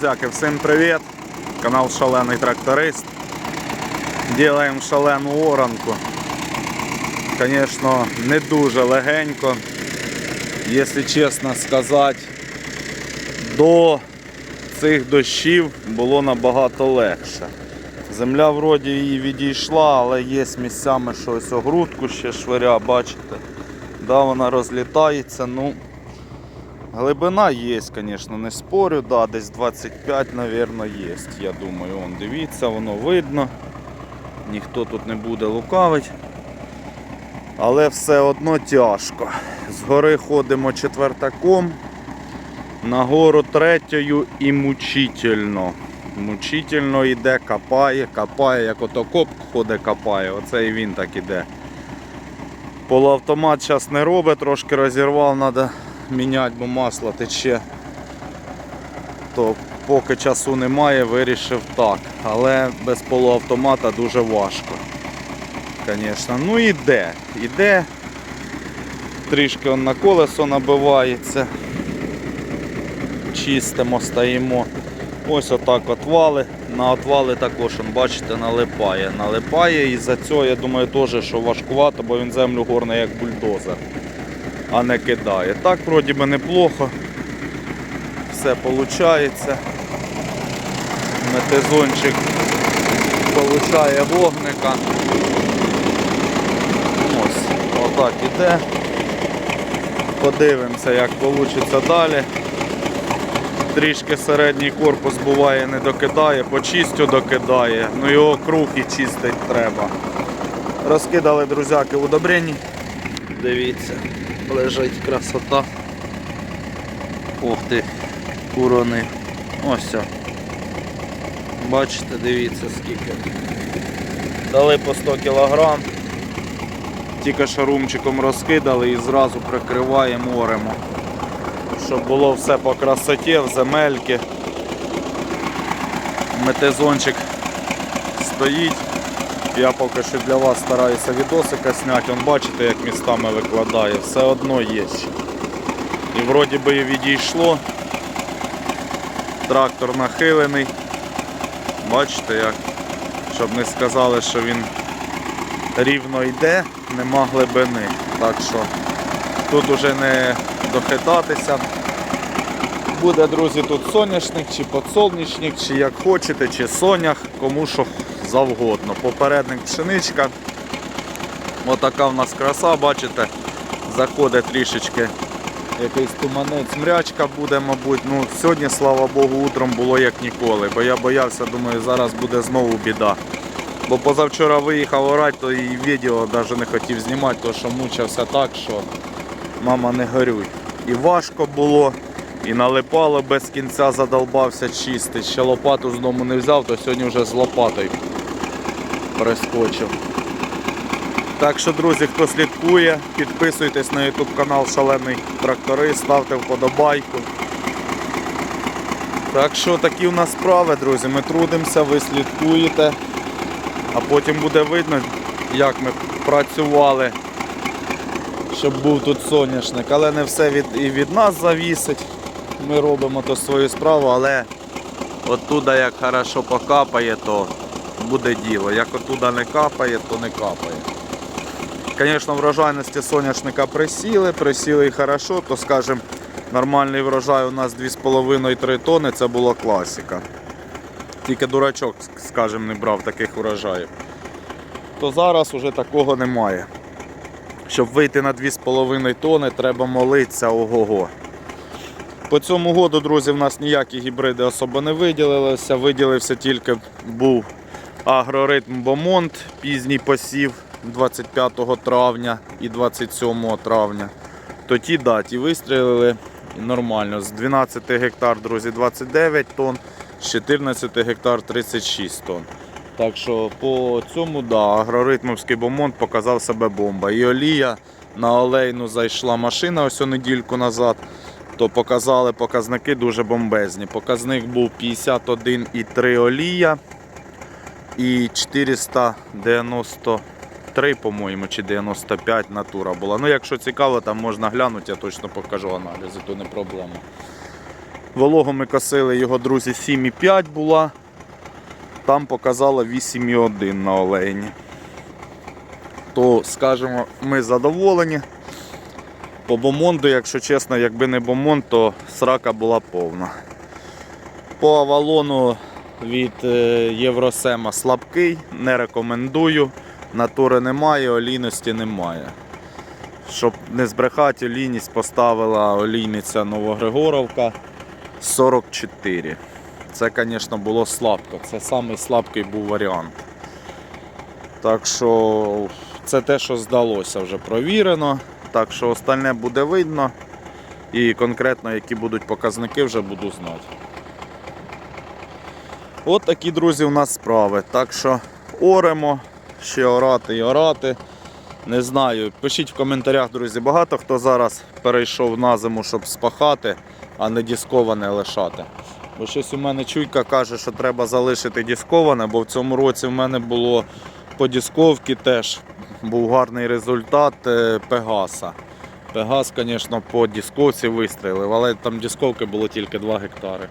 Друзяки, всім привіт! Канал Шалений Тракторист. Ділаємо шалену оранку. Звісно, не дуже легенько. Якщо чесно сказати, до цих дощів було набагато легше. Земля вроді її відійшла, але є місцями щось огрудку ще швиря, бачите? Да, вона розлітається. ну Глибина є, звісно, не спорю, да, десь 25, мабуть, є. Я думаю, Вон, дивіться, воно видно. Ніхто тут не буде лукавить. Але все одно тяжко. Згори ходимо четвертаком, нагору третьою і мучительно. Мучительно йде, копає, копає, як ото коп ходить, копає. Оце і він так іде. Полуавтомат зараз не робить, трошки розірвав, треба міняти, бо масло тече. То поки часу немає, вирішив так. Але без полуавтомата дуже важко. Звісно. Ну іде, іде. Трішки на колесо набивається. Чистимо, стоїмо. Ось отак отвали. На отвали також, он, бачите, налипає. Налипає і за цього, я думаю, теж, що важкувато, бо він землю горне як бульдозер а не кидає. Так вроді би неплохо. Все виходить. Метезончик получає вогника. Ось, отак іде. Подивимося, як вийде далі. Трішки середній корпус буває не докидає, по чистю докидає, ну його круг і чистить треба. Розкидали друзяки удобрені. Дивіться лежить красота. Ох ти, курони. Ось. все. Бачите, дивіться скільки. Дали по 100 кг. Тільки шарумчиком розкидали і зразу прикриваємо оремо. Щоб було все по красоті, в земельки. Метезончик стоїть. Я поки що для вас стараюся відосика зняти. Вон бачите, як містами викладає, все одно є. І вроді би і відійшло. Трактор нахилений. Бачите як? Щоб не сказали, що він рівно йде, нема глибини. Так що тут уже не дохитатися. Буде, друзі, тут соняшник, чи подсолнечник, чи як хочете, чи сонях, кому що завгодно. Попередник пшеничка. Отака в нас краса, бачите, заходить трішечки якийсь туманець, мрячка буде, мабуть. Ну, Сьогодні, слава Богу, утром було як ніколи, бо я боявся, думаю, зараз буде знову біда. Бо позавчора виїхав орати, то і відео навіть не хотів знімати, тому що мучився так, що мама не горюй. І важко було, і налипало без кінця, задолбався чистить. Ще лопату з дому не взяв, то сьогодні вже з лопатою перескочив. Так що, друзі, хто слідкує, підписуйтесь на YouTube канал Шалений Тракторист, ставте вподобайку. Так що такі у нас справи, друзі. Ми трудимося, ви слідкуєте, а потім буде видно, як ми працювали, щоб був тут соняшник. Але не все від, і від нас завісить. Ми робимо то свою справу, але оттуда як хорошо покапає, то буде діло. Як оттуда не капає, то не капає. Звісно, врожайності соняшника присіли, присіли і хорошо, то скажімо, нормальний врожай у нас 2,5-3 тони, це була класика. Тільки дурачок, скажімо, не брав таких врожаїв. То зараз уже такого немає. Щоб вийти на 2,5 тони, треба молитися ого-го. По цьому году, друзі, в нас ніякі гібриди особо не виділилися. Виділився тільки був агроритм Бомонт, пізній посів 25 травня і 27 травня. То ті даті вистрілили нормально. З 12 гектар, друзі, 29 тонн, з 14 гектар 36 тонн. Так що по цьому да, агроритмовський бомонд показав себе бомба. І олія на олейну зайшла машина ось о недільку назад то показали показники дуже бомбезні. Показник був 51,3 олія і 493, по-моєму, чи 95 натура була. Ну, якщо цікаво, там можна глянути, я точно покажу аналізи, то не проблема. Вологу ми косили його, друзі, 7,5 була. Там показало 8,1 на олені. То, скажімо, ми задоволені. По бомонду, якщо чесно, якби не бомонд, то срака була повна. По авалону від е, Євросема слабкий, не рекомендую. Натури немає, олійності немає. Щоб не збрехати, олійність поставила олійниця Новогригоровка 44. Це, звісно, було слабко. Це самий слабкий був варіант. Так що це те, що здалося, вже провірено. Так що остальне буде видно. І конкретно, які будуть показники, вже буду знати. От такі, друзі, у нас справи. Так що оремо, ще орати і орати. Не знаю, пишіть в коментарях, друзі, багато хто зараз перейшов на зиму, щоб спахати, а не дісковане лишати. Бо щось у мене чуйка каже, що треба залишити дісковане, бо в цьому році в мене було по дісковці теж був гарний результат е, Пегаса. Пегас, звісно, по дісковці вистрілив, але там дісковки було тільки 2 гектари.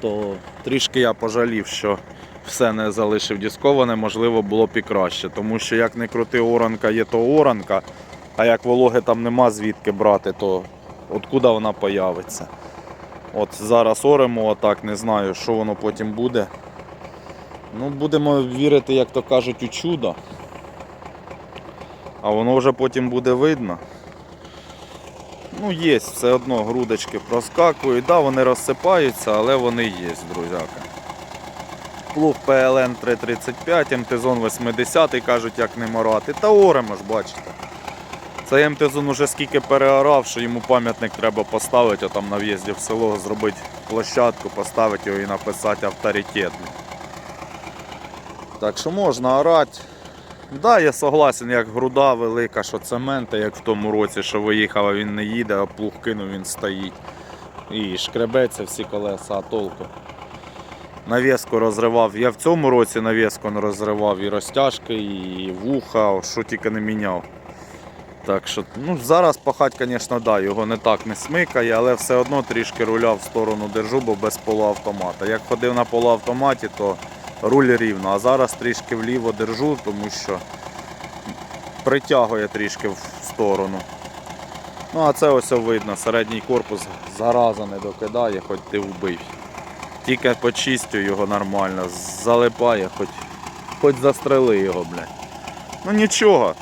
То трішки я пожалів, що все не залишив дісковане, можливо, було б і краще. Тому що як не крути оранка, є то оранка, а як вологи там нема звідки брати, то откуда вона появиться. От зараз оремо отак, не знаю, що воно потім буде. Ну, будемо вірити, як то кажуть, у чудо. А воно вже потім буде видно. Ну, є, все одно грудочки проскакують. Да, вони розсипаються, але вони є, друзяка. Плуг PLN 335, МТЗон 80 кажуть, як не морати. Та оремо ж, бачите. Цей МТЗон уже скільки переорав, що йому пам'ятник треба поставити, там на в'їзді в село зробити площадку, поставити його і написати авторитетний. Так що можна орати. Да, я согласен, як груда велика, що цемента, як в тому році, що виїхав, а він не їде, а плуг кинув, він стоїть. І шкребеться всі колеса, а толку. Навіску розривав. Я в цьому році навіску не розривав і розтяжки, і вуха, що тільки не міняв. Так що, ну зараз пахать, звісно, да, його не так не смикає, але все одно трішки руля в сторону держу, бо без полуавтомата. Як ходив на полуавтоматі, то руль рівно, а зараз трішки вліво держу, тому що притягує трішки в сторону. Ну, а це ось видно, середній корпус зараза не докидає, хоч ти вбив. Тільки почистю його нормально, залипає, хоч, хоч застрели його, блядь. Ну нічого.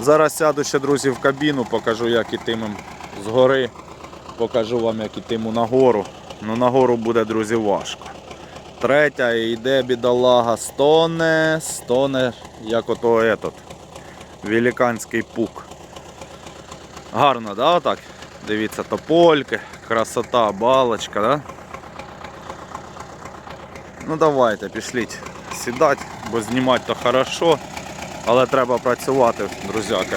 Зараз сяду ще, друзі, в кабіну, покажу, як ітимем згори. Покажу вам, як ітиму нагору. Ну нагору буде, друзі, важко. Третя йде бідолага, стоне, стоне, як ото етот. Великанський пук. Гарно, да, отак? Дивіться, топольки, красота, балочка, да? Ну давайте, пішліть сідати, бо знімати то хорошо, але треба працювати, друзяки.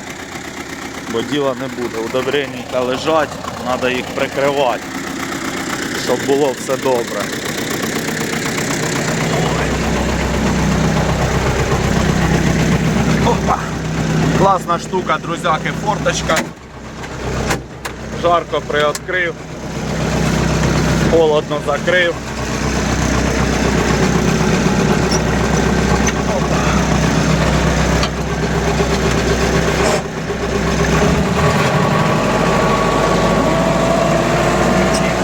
Бо діла не буде. Удобренника лежать, треба їх прикривати, щоб було все добре. Класна штука, друзяки, форточка. Жарко приоткрив, холодно закрив.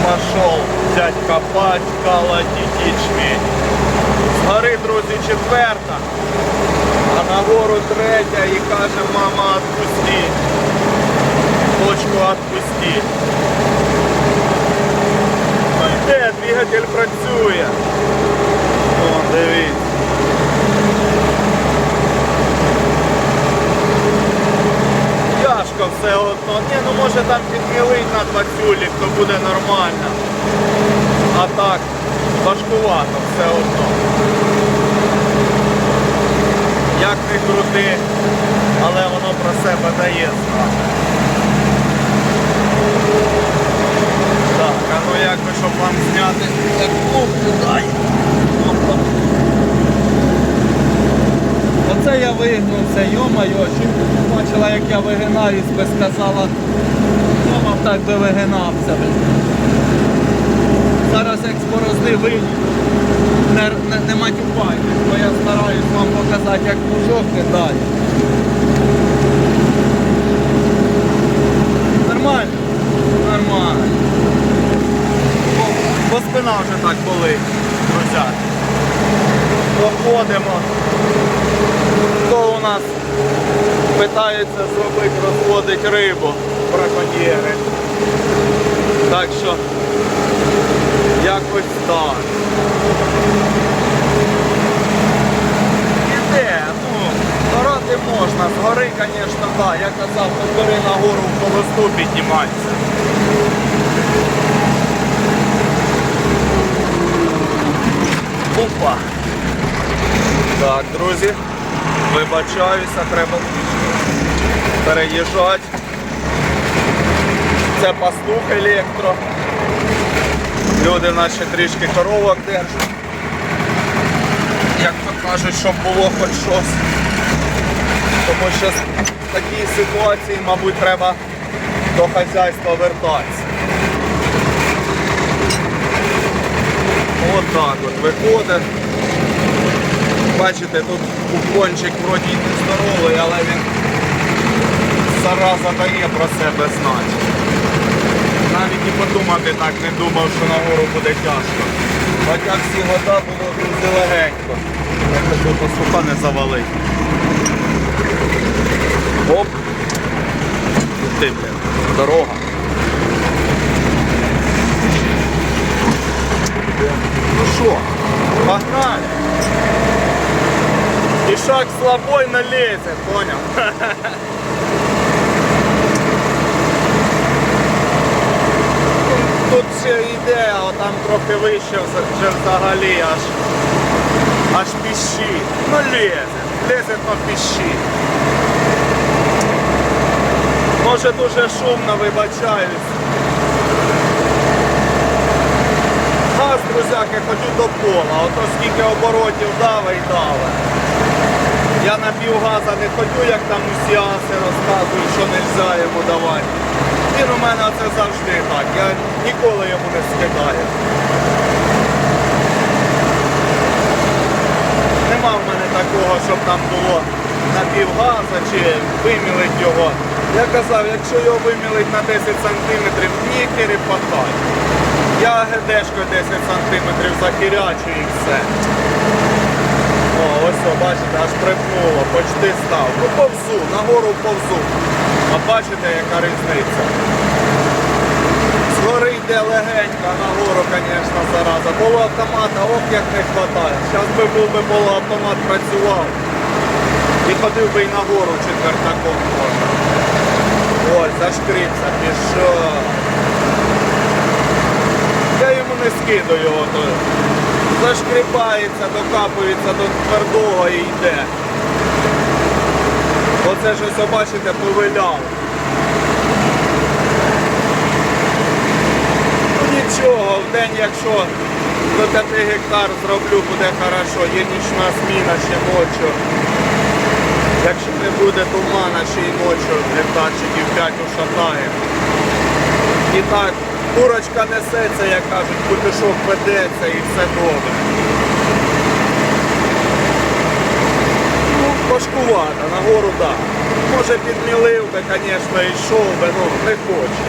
Пошел копать, колотить ячмень. Згори, друзі, четверта, а нагору третя і каже, мама, отпусти. Точку отпусти. Ну йде, двигатель працює. О, дивіться. Тяжко все одно. Ні, ну може там підмілить на двадцюлік, то буде нормально. А так, важкувато все одно. Як не крути, але воно про себе дає знати. Так, а ну як би, щоб вам зняти, кнопку дай. Оце я вигнувся, жінка бачила, як я вигинаюсь, би сказала, Тома так би вигинався. зараз як з борозди вийду, не, не, не матюкайтесь, бо я стараюсь вам показати, як мужок кидає. Нормально? Нормально. Бо, бо спина вже так болить, друзі. Проходимо. Хто у нас питається зробити, розводить рибу браконьєри. Так що якось так. Іде, ну, орати можна, з гори, звісно, так. Я казав, гори на гору в холосту підніматися. Опа. Так, друзі, вибачаюся, треба переїжджати. Це пастух електро. Люди наші трішки коровок держать. Як то кажуть, щоб було хоч щось. Тому що в такій ситуації, мабуть, треба до хазяйства вертатися. От так от виходить. Бачите, тут купончик вроді не здоровий, але він зараза дає про себе знати. Навіть і подумати так не думав, що нагору буде тяжко. Хоча всі вода було дуже легенько. Як такого пастуха не завалить. Оп. Ти, блін, дорога. Ну що, погнали. И шаг слабой налезет, понял? Тут ще йде, а там трохи вище вже взагалі аж аж піщить. Ну лізе, лізе, но піщить. Може дуже шумно, вибачаюсь. Газ, друзяки, ходю до пола, ото скільки оборотів дави і дави. Я на півгаза не ходю, як там усі аси розказують, що не можна йому давати. Він у мене це завжди так. Я ніколи йому не скидаю. Нема в мене такого, щоб там було на півгаза чи вимілить його. Я казав, якщо його вимілить на 10 сантиметрів, ні потай. Я гедешкою 10 сантиметрів захірячу і все. О, ось, о, бачите, аж припнуло, почти став. Ну повзу, нагору повзу. А бачите, яка різниця? Згори йде легенько, нагору, звісно, зараза. Полуавтомата, ох, як не вистачає. Зараз би був би полуавтомат працював. І ходив би і нагору четвертаком можна. Ось, зашкрився, пішов. Я йому не скидаю ото. Зашкрипається, докапується до твердого і йде. Оце ж ось, бачите, повиляв. Ну нічого, в день, якщо до 5 гектар зроблю, буде хорошо. Є нічна зміна ще ночі. Якщо не буде тумана, ще й ночі гектарчиків 5 ушатає. І так, курочка несеться, як кажуть, кутишок ведеться і все добре. Ну, важкувато, нагору так. Може підмілив би, звісно, йшов би, ну не хоче.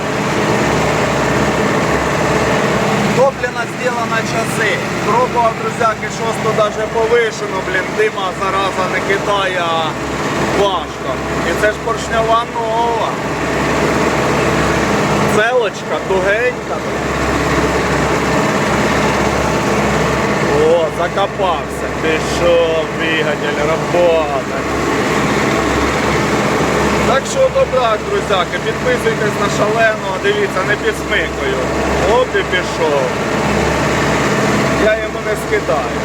Топлена зроблена часи. Пробував, друзяки, шосту даже повишено, блін, дима зараза не кидає, а важко. І це ж поршнева нова. Целочка, тугенька. О, закопався. Пішов двигатель, робота. Так що то друзяки, підписуйтесь на шаленого, дивіться, не підсмикую. От і пішов. Я йому не скидаю.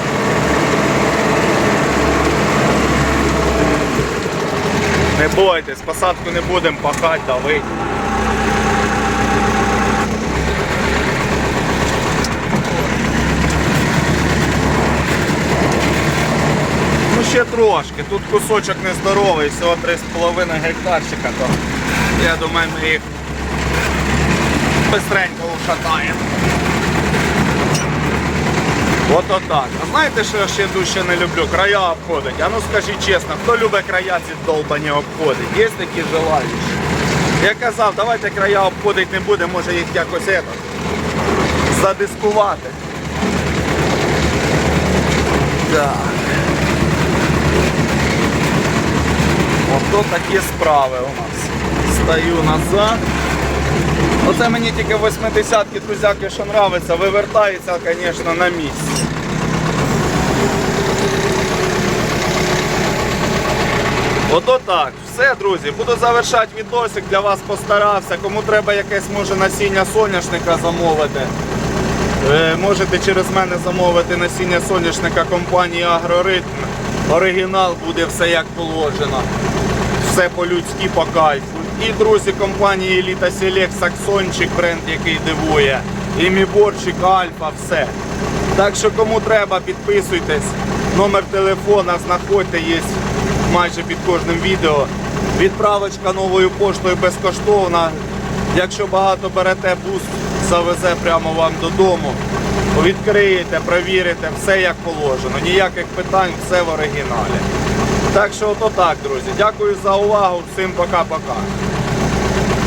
Не бойтесь, посадку не будемо пахати, давити. Ще трошки. Тут кусочок нездоровий, всього 3,5 гектарчика, то я думаю, ми їх бистренько ушатаємо. От отак. А знаєте, що я ще дужче не люблю? Края обходить. А ну скажіть чесно, хто любить края ці долбані обходить? Є такі желаючі? Я казав, давайте края обходить не буде, може їх якось ето, задискувати. Так. Ото такі справи у нас. Стаю назад. Оце мені тільки 80-ки друзяки, що нравиться, вивертається, звісно, на місці. Ото так. Все, друзі, буду завершати відосик, для вас постарався. Кому треба якесь може насіння соняшника замовити. е, Можете через мене замовити насіння соняшника компанії Агроритм. Оригінал буде все як положено. Все по-людськи по кайфу. І друзі компанії Еліта Селект, Саксончик, бренд, який дивує. І Міборчик, Альфа, все. Так що кому треба, підписуйтесь. Номер телефона знаходьте, є майже під кожним відео. Відправочка новою поштою безкоштовна. Якщо багато берете, бус завезе прямо вам додому. Відкриєте, провірите, все як положено. Ніяких питань, все в оригіналі. Так що ото так, друзі. Дякую за увагу. Всім пока-пока.